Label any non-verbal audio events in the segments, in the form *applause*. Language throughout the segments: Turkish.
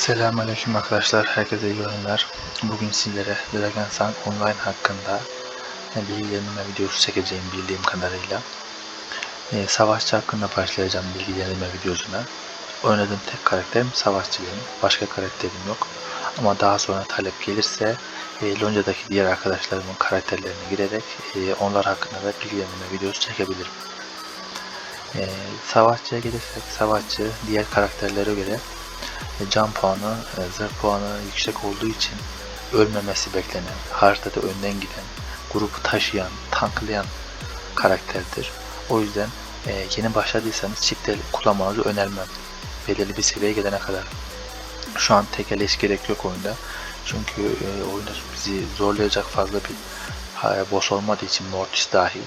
Selamünaleyküm arkadaşlar, herkese iyi oyunlar. Bugün sizlere Dragon Sun Online hakkında bilgilendirme videosu çekeceğim bildiğim kadarıyla. Ee, savaşçı hakkında başlayacağım bilgilendirme videosuna. Oynadığım tek karakterim savaşçı benim, başka karakterim yok. Ama daha sonra talep gelirse e, Lonca'daki diğer arkadaşlarımın karakterlerine girerek e, onlar hakkında da bilgilendirme videosu çekebilirim. E, savaşçıya gelirsek, savaşçı diğer karakterlere göre e, can puanı, e, zırh puanı yüksek olduğu için ölmemesi beklenen, haritada önden giden, grubu taşıyan, tanklayan karakterdir. O yüzden e, yeni başladıysanız çift el kullanmanızı önermem. Belirli bir seviyeye gelene kadar. Şu an tek ele hiç gerek yok oyunda. Çünkü e, oyunda bizi zorlayacak fazla bir ha, boss olmadığı için Mortis dahil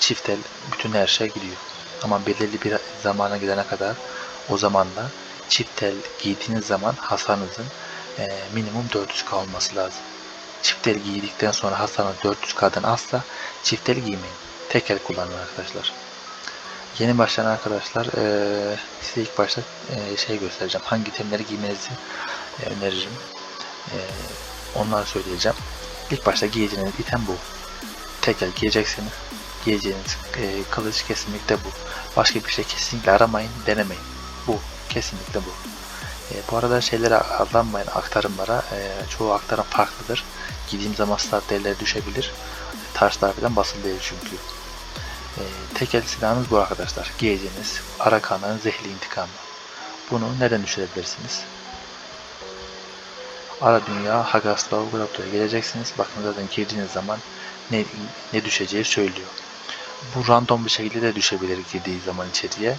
çift el bütün her şey gidiyor. Ama belirli bir zamana gidene kadar o zaman da çift el giydiğiniz zaman hasarınızın e, minimum 400k olması lazım. Çift el giydikten sonra hasarınız 400k'dan azsa çift el giymeyin. Tek el kullanın arkadaşlar. Yeni başlayan arkadaşlar e, size ilk başta e, şey göstereceğim. Hangi itemleri giymenizi e, öneririm. E, onları söyleyeceğim. İlk başta giyeceğiniz item bu. Tek el giyeceksiniz. Giyeceğiniz e, kılıç kesinlikle bu. Başka bir şey kesinlikle aramayın, denemeyin. Bu. Kesinlikle bu. E, bu arada şeylere aldanmayın aktarımlara. E, çoğu aktarım farklıdır. Giydiğim zaman start değerleri düşebilir. Taşlar falan basılı değil çünkü. E, tek el silahınız bu arkadaşlar. Giyeceğiniz Arakan'ın zehirli intikamı. Bunu neden düşürebilirsiniz? Ara Dünya Hagaslav Grotto'ya geleceksiniz. Bakın zaten girdiğiniz zaman ne, ne düşeceği söylüyor. Bu random bir şekilde de düşebilir girdiği zaman içeriye.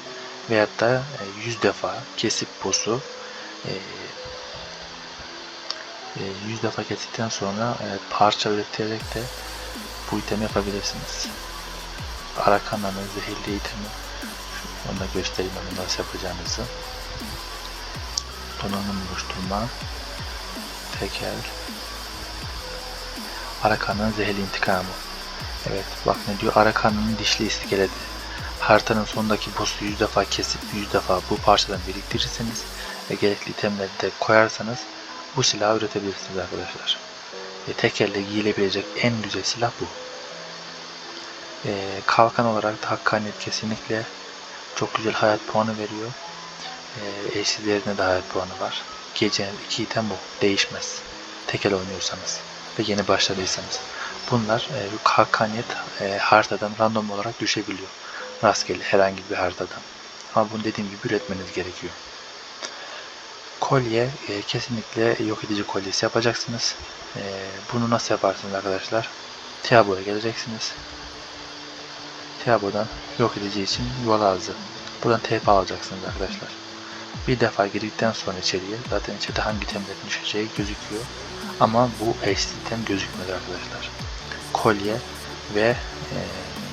Veyahut da 100 defa kesip boss'u 100 defa kestikten sonra parça üreterek de bu itemi yapabilirsiniz. Arakana'nın zehirli itemi. Onu da göstereyim hemen nasıl yapacağınızı. Donanım oluşturma. Tekel Arakana'nın zehirli intikamı. Evet bak ne diyor? Arakana'nın dişli iskeleti haritanın sonundaki boss'u 100 defa kesip 100 defa bu parçadan biriktirirseniz ve gerekli itemleri de koyarsanız bu silahı üretebilirsiniz arkadaşlar. E, tek elle giyilebilecek en güzel silah bu. E, kalkan olarak da hakkaniyet kesinlikle çok güzel hayat puanı veriyor. E, eşsizlerine de hayat puanı var. Gecenin iki item bu. Değişmez. Tek el oynuyorsanız ve yeni başladıysanız. Bunlar e, hakkaniyet e, haritadan random olarak düşebiliyor rastgele herhangi bir haritadan. Ama bunu dediğim gibi üretmeniz gerekiyor. Kolye e, kesinlikle yok edici kolyesi yapacaksınız. E, bunu nasıl yaparsınız arkadaşlar? Tiabo'ya geleceksiniz. Tiabo'dan yok edici için yol ağzı. Buradan TP alacaksınız arkadaşlar. Bir defa girdikten sonra içeriye zaten içeride hangi itemlerin düşeceği gözüküyor. Ama bu eşli item gözükmedi arkadaşlar. Kolye ve e,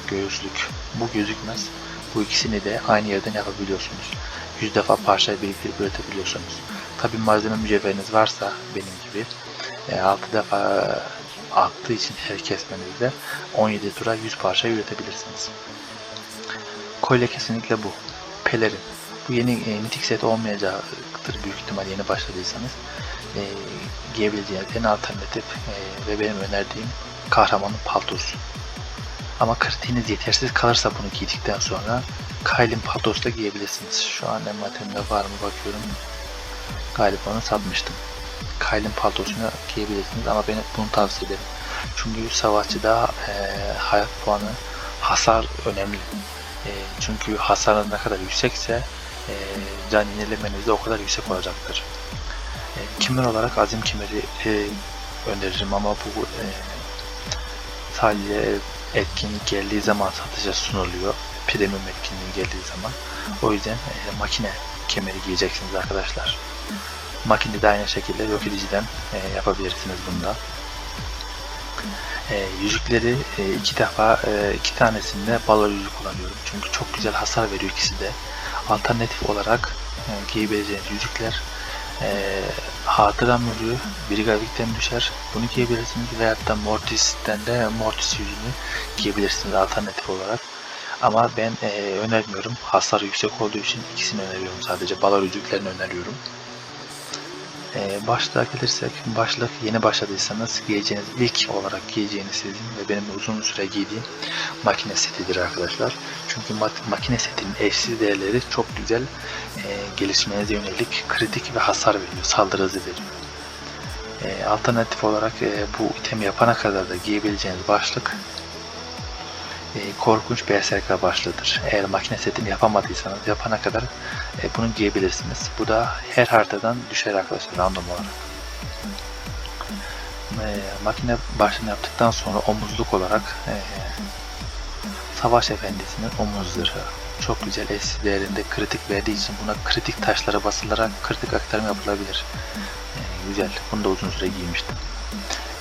göğüslük. Bu gözükmez. Bu ikisini de aynı yerden yapabiliyorsunuz. 100 defa parça biriktirip üretebiliyorsunuz. Tabi malzeme mücevheriniz varsa benim gibi 6 defa attığı için her kesmenizde 17 tura 100 parça üretebilirsiniz. Kolye kesinlikle bu. Pelerin. Bu yeni e, mitik set olmayacaktır büyük ihtimal yeni başladıysanız. E, giyebileceğiniz en alternatif e, ve benim önerdiğim kahramanın paltosu. Ama kritiğiniz yetersiz kalırsa bunu giydikten sonra Kyle'in paltosla giyebilirsiniz. Şu an envanterimde var mı bakıyorum. Galiba onu satmıştım. Kyle'in paltosunu giyebilirsiniz ama ben bunu tavsiye ederim. Çünkü savaşçıda e, hayat puanı, hasar önemli. E, çünkü hasarınız ne kadar yüksekse e, can yenilemeniz de o kadar yüksek olacaktır. E, kimer olarak azim kimeri e, öneririm ama bu e, sadece etkinlik geldiği zaman satışa sunuluyor. Premium etkinliği geldiği zaman. O yüzden e, makine kemeri giyeceksiniz arkadaşlar. Makine de aynı şekilde yok ediciden e, yapabilirsiniz bunda. E, yüzükleri e, iki defa e, iki tanesinde balo yüzük kullanıyorum. Çünkü çok güzel hasar veriyor ikisi de. Alternatif olarak e, giyebileceğiniz yüzükler e, hatıra mührü Brigavik'ten düşer. Bunu giyebilirsiniz veyahut da Mortis'ten de Mortis yüzünü giyebilirsiniz alternatif olarak. Ama ben e, önermiyorum. Hasar yüksek olduğu için ikisini öneriyorum sadece. Balar yüzüklerini öneriyorum. Ee, başlığa gelirsek, başlık yeni başladıysanız giyeceğiniz ilk olarak giyeceğiniz sizin ve benim uzun süre giydiğim makine setidir arkadaşlar. Çünkü ma- makine setinin eşsiz değerleri çok güzel e, gelişmenize yönelik kritik ve hasar veriyor, saldırı hızı veriyor. E, alternatif olarak e, bu itemi yapana kadar da giyebileceğiniz başlık e, korkunç BSK başlığıdır. Eğer makine setini yapamadıysanız yapana kadar e, bunu giyebilirsiniz. Bu da her haritadan düşer arkadaşlar random olarak. E, makine başlığını yaptıktan sonra omuzluk olarak e, Savaş Efendisi'nin omuz zırhı. Çok güzel eşsiz değerinde kritik verdiği için buna kritik taşlara basılarak kritik aktarım yapılabilir. E, güzel. Bunu da uzun süre giymiştim.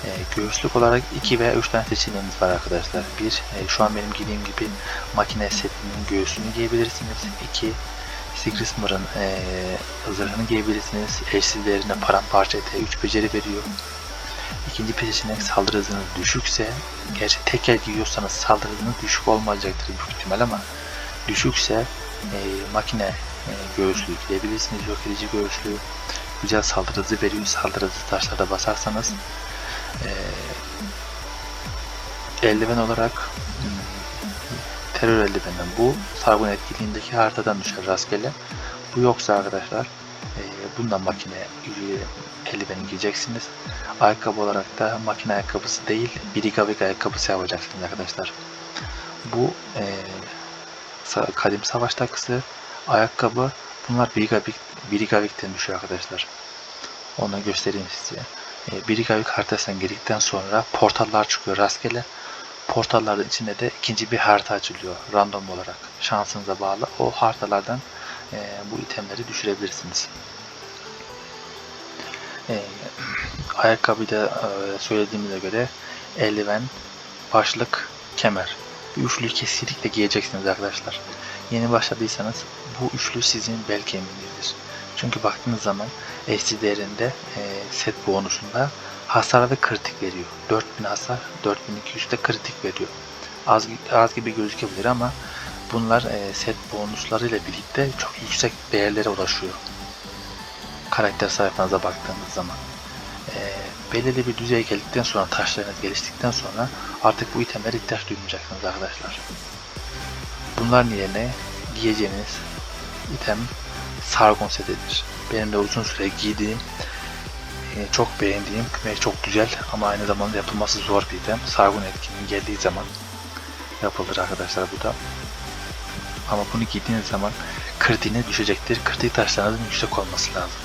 E, göğüslük olarak 2 veya 3 tane seçeneğiniz var arkadaşlar. Bir, e, şu an benim giydiğim gibi makine setinin göğsünü giyebilirsiniz. 2, Sigrismar'ın e, zırhını giyebilirsiniz. Eşsiz değerinde paramparça ete 3 beceri veriyor. İkinci seçenek saldırı hızınız düşükse, gerçi tek el giyiyorsanız saldırı hızınız düşük olmayacaktır büyük ihtimal ama düşükse e, makine e, göğüslüğü giyebilirsiniz. Yok edici göğüslüğü güzel saldırı hızı veriyor. Saldırı hızı taşlarda basarsanız e, eldiven olarak hmm, terör eldiveni bu sargun etkinliğindeki haritadan düşer rastgele. Bu yoksa arkadaşlar e, bundan makine eldiveni giyeceksiniz. Ayakkabı olarak da makine ayakkabısı değil birigavik ayakkabısı yapacaksınız arkadaşlar. Bu e, kadim savaş takısı, ayakkabı bunlar birigavik, birigavikten düşüyor arkadaşlar. Onu göstereyim size. E, birigavik haritasından girdikten sonra portallar çıkıyor rastgele. Portalların içinde de ikinci bir harita açılıyor random olarak. Şansınıza bağlı. O haritalardan e, bu itemleri düşürebilirsiniz. E, ayakkabıda e, söylediğimize göre eldiven, başlık, kemer. Bu üçlüyü kesinlikle giyeceksiniz arkadaşlar. Yeni başladıysanız bu üçlü sizin bel kemiğinizdir. Çünkü baktığınız zaman değerinde e, set bonusunda hasar ve kritik veriyor. 4000 hasar, 4200 de kritik veriyor. Az, az gibi gözükebilir ama bunlar e, set bonuslarıyla birlikte çok yüksek değerlere ulaşıyor. Karakter sayfanıza baktığınız zaman. E, belirli bir düzeye geldikten sonra, taşlarınız geliştikten sonra artık bu itemlere ihtiyaç duymayacaksınız arkadaşlar. Bunların yerine giyeceğiniz item Sargon setidir. Benim de uzun süre giydiğim, e, çok beğendiğim ve çok güzel ama aynı zamanda yapılması zor bir item. Sargon etkinliği geldiği zaman yapılır arkadaşlar bu da. Ama bunu giydiğiniz zaman kritiğine düşecektir. Kritik taşlarınızın yüksek olması lazım.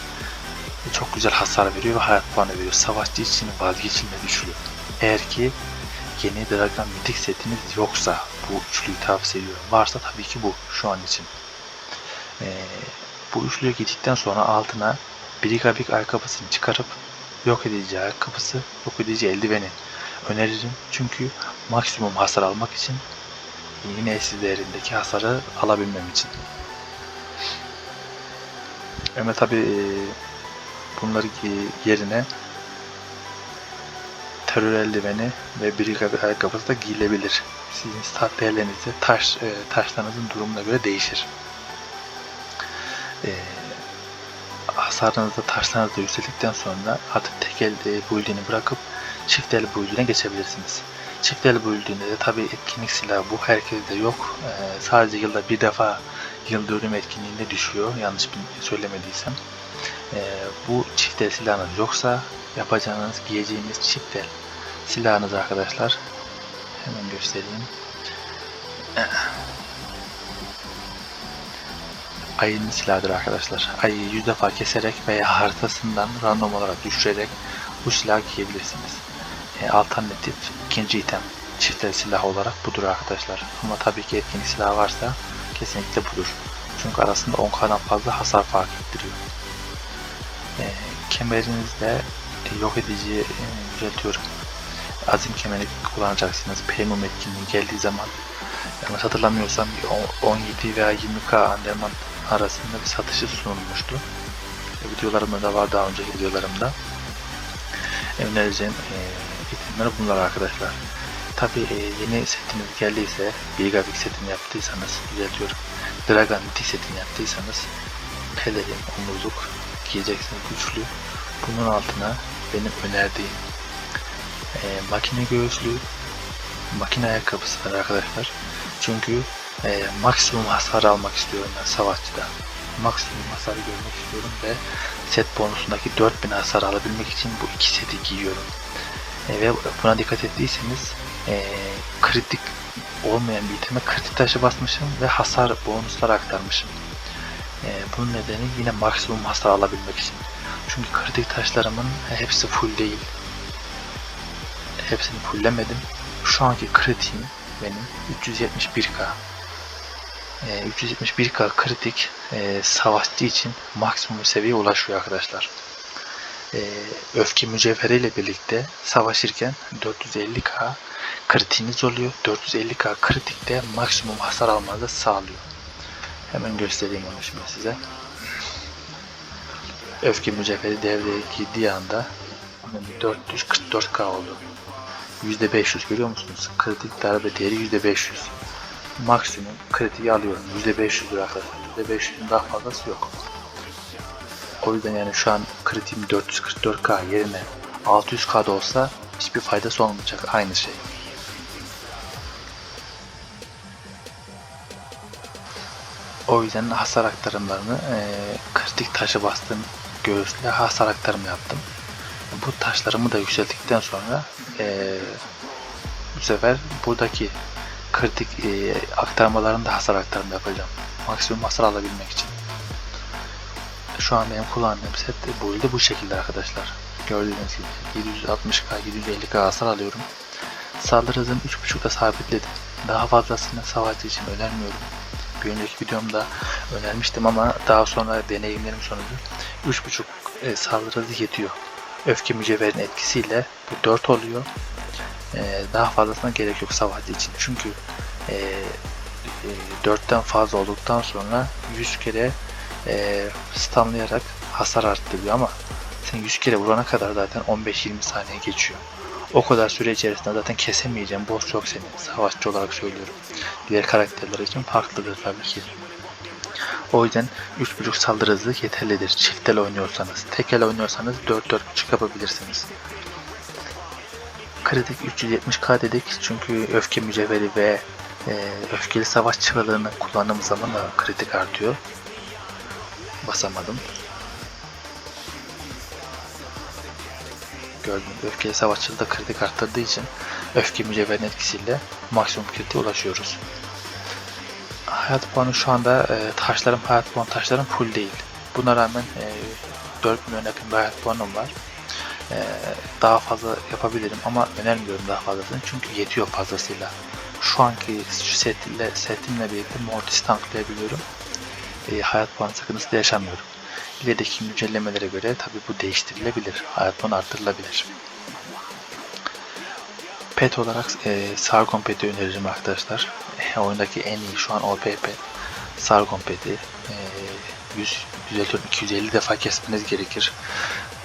E, çok güzel hasar veriyor ve hayat puanı veriyor. Savaşçı için vazgeçilmez üçlü. Eğer ki yeni Dragon Mythic setiniz yoksa bu üçlüyü tavsiye ediyorum. Varsa tabii ki bu şu an için. Ee, bu üçlüye gittikten sonra altına Brigabik ayakkabısını çıkarıp yok edici ayakkabısı, yok edici eldiveni öneririm. Çünkü maksimum hasar almak için yine eşsiz değerindeki hasarı alabilmem için. Ama tabi bunları yerine terör eldiveni ve Brigabik ayakkabısı da giyilebilir. Sizin stat değerlerinizde taş, e, taşlarınızın durumuna göre değişir e, hasarınızda taşlarınızda yükseldikten sonra artık tek el e, build'ini bırakıp çift el build'ine geçebilirsiniz. Çift el build'inde de tabi etkinlik silahı bu herkeste yok. E, sadece yılda bir defa yıl dönüm etkinliğinde düşüyor yanlış söylemediysem. E, bu çift el silahınız yoksa yapacağınız giyeceğiniz çift el silahınız arkadaşlar hemen göstereyim. Ayının silahıdır arkadaşlar. Ayıyı yüz defa keserek veya haritasından random olarak düşürerek bu silahı giyebilirsiniz. E, alternatif ikinci item çiftli silah olarak budur arkadaşlar. Ama tabii ki etkinlik silah varsa kesinlikle budur. Çünkü arasında 10k'dan fazla hasar fark ettiriyor. E, kemerinizde e, yok edici e. Azim kemeri kullanacaksınız. Premium etkinliği geldiği zaman yanlış hatırlamıyorsam 17 veya 20k Anderman arasında bir satışı sunulmuştu. E, videolarımda da var daha önceki videolarımda. Önereceğim e, itemler bunlar arkadaşlar. Tabi e, yeni setiniz geldiyse, Bilgavik setini yaptıysanız, düzeltiyorum. Dragon Mythic setini yaptıysanız, pelerin, omuzluk giyeceksiniz güçlü. Bunun altına benim önerdiğim e, makine göğüslü makine ayakkabısı arkadaşlar. Çünkü e, maksimum hasar almak istiyorum ben savaşçıda. Maksimum hasarı görmek istiyorum ve set bonusundaki 4000 hasar alabilmek için bu iki seti giyiyorum. E, ve buna dikkat ettiyseniz e, kritik olmayan bir iteme kritik taşı basmışım ve hasar bonuslar aktarmışım. E, bunun nedeni yine maksimum hasar alabilmek için. Çünkü kritik taşlarımın hepsi full değil. Hepsini fulllemedim. Şu anki kritiğim benim 371k. E, 371k kritik e, savaşçı için maksimum seviyeye ulaşıyor arkadaşlar. E, öfke mücevheriyle birlikte savaşırken 450k kritiğiniz oluyor. 450k kritikte maksimum hasar almanızı sağlıyor. Hemen göstereyim onu şimdi size. Öfke mücevheri devreye girdiği anda 444k oldu. %500 görüyor musunuz? Kritik darbe değeri %500. Maksimum kritiği alıyorum. %500 lira arkadaşlar. %500'ün daha fazlası yok. O yüzden yani şu an kritiğim 444k yerine 600k'da olsa hiçbir faydası olmayacak. Aynı şey. O yüzden hasar aktarımlarını e, kritik taşı bastığım göğüsle hasar aktarımı yaptım. Bu taşlarımı da yükselttikten sonra e, bu sefer buradaki kritik e, aktarmalarını da hasar aktarımı yapacağım. Maksimum hasar alabilmek için. Şu an benim kullandığım set bu ilde bu şekilde arkadaşlar. Gördüğünüz gibi 760k 750k hasar alıyorum. Saldırı hızını 3.5'da sabitledim. Daha fazlasını savaşçı için önermiyorum. Bir önceki videomda önermiştim ama daha sonra deneyimlerim sonucu 3.5 e, saldırı hızı yetiyor. Öfke mücevherin etkisiyle bu 4 oluyor. E, daha fazlasına gerek yok savaşçı için. Çünkü e, e, 4'ten fazla olduktan sonra 100 kere e, stunlayarak hasar arttırıyor ama sen 100 kere vurana kadar zaten 15-20 saniye geçiyor. O kadar süre içerisinde zaten kesemeyeceğim. Boss çok seni. Savaşçı olarak söylüyorum. Diğer karakterler için farklıdır tabii ki. O yüzden 3.5 saldırı hızı yeterlidir. Çiftel oynuyorsanız. Tekel oynuyorsanız 4-4.5 yapabilirsiniz. Kritik 370k dedik çünkü öfke mücevheri ve e, öfkeli savaş çığlığını kullandığımız zaman da kritik artıyor. Basamadım. Gördüğünüz öfkeli savaşçılığı da kritik arttırdığı için öfke mücevherin etkisiyle maksimum kritiğe ulaşıyoruz. Hayat puanı şu anda e, taşlarım, hayat puan taşlarım full değil. Buna rağmen e, 4 milyon yakın bir hayat puanım var. E, daha fazla yapabilirim ama önermiyorum daha fazlasını çünkü yetiyor fazlasıyla. Şu anki setle, setimle birlikte Mortis tanklayabiliyorum. E, hayat puanı sıkıntısı da yaşamıyorum. İlerideki güncellemelere göre tabi bu değiştirilebilir. Hayat puanı arttırılabilir. Pet olarak e, Sargon Pet'i öneririm arkadaşlar. E, *laughs* oyundaki en iyi şu an OP pet. Sargon Pet'i e, 100, 154, 250 defa kesmeniz gerekir.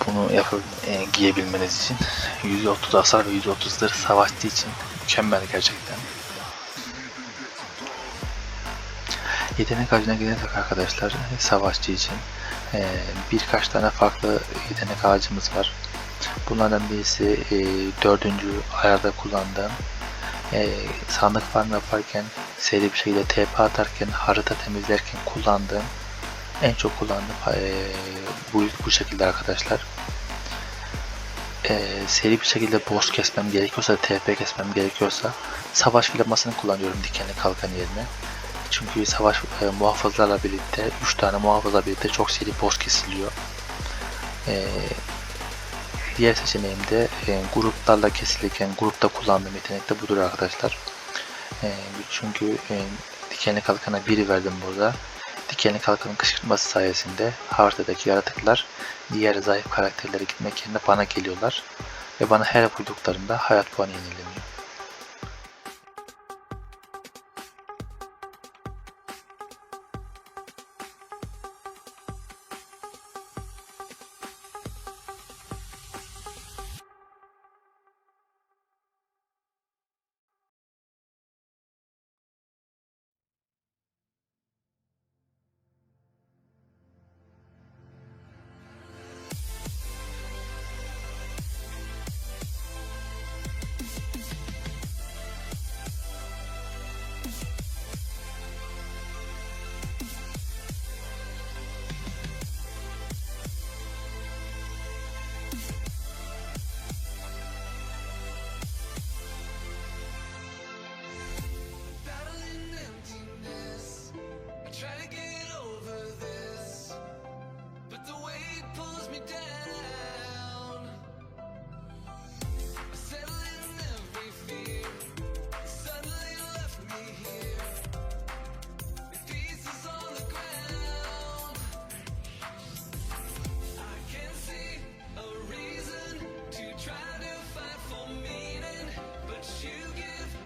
Bunu yapıp e, giyebilmeniz için. 130 hasar ve 130 zırh savaştığı için mükemmel gerçekten. Yetenek ağacına gelirsek arkadaşlar savaşçı için e, birkaç tane farklı yetenek ağacımız var. Bunlardan birisi e, dördüncü ayarda kullandığım e, sandık farm yaparken seri bir şekilde TP atarken harita temizlerken kullandığım en çok kullandığım e, bu, bu şekilde arkadaşlar. E, seri bir şekilde boss kesmem gerekiyorsa TP kesmem gerekiyorsa savaş filamasını kullanıyorum dikenli kalkan yerine. Çünkü savaş e, muhafızlarla birlikte 3 tane muhafızla birlikte çok seri boss kesiliyor. E, diğer seçeneğim de e, gruplarla kesilirken grupta kullandığım yetenek de budur arkadaşlar. E, çünkü e, dikenli kalkana biri verdim burada. Dikenli kalkanın kışkırtması sayesinde haritadaki yaratıklar diğer zayıf karakterlere gitmek yerine bana geliyorlar. Ve bana her vurduklarında hayat puanı yenileniyor.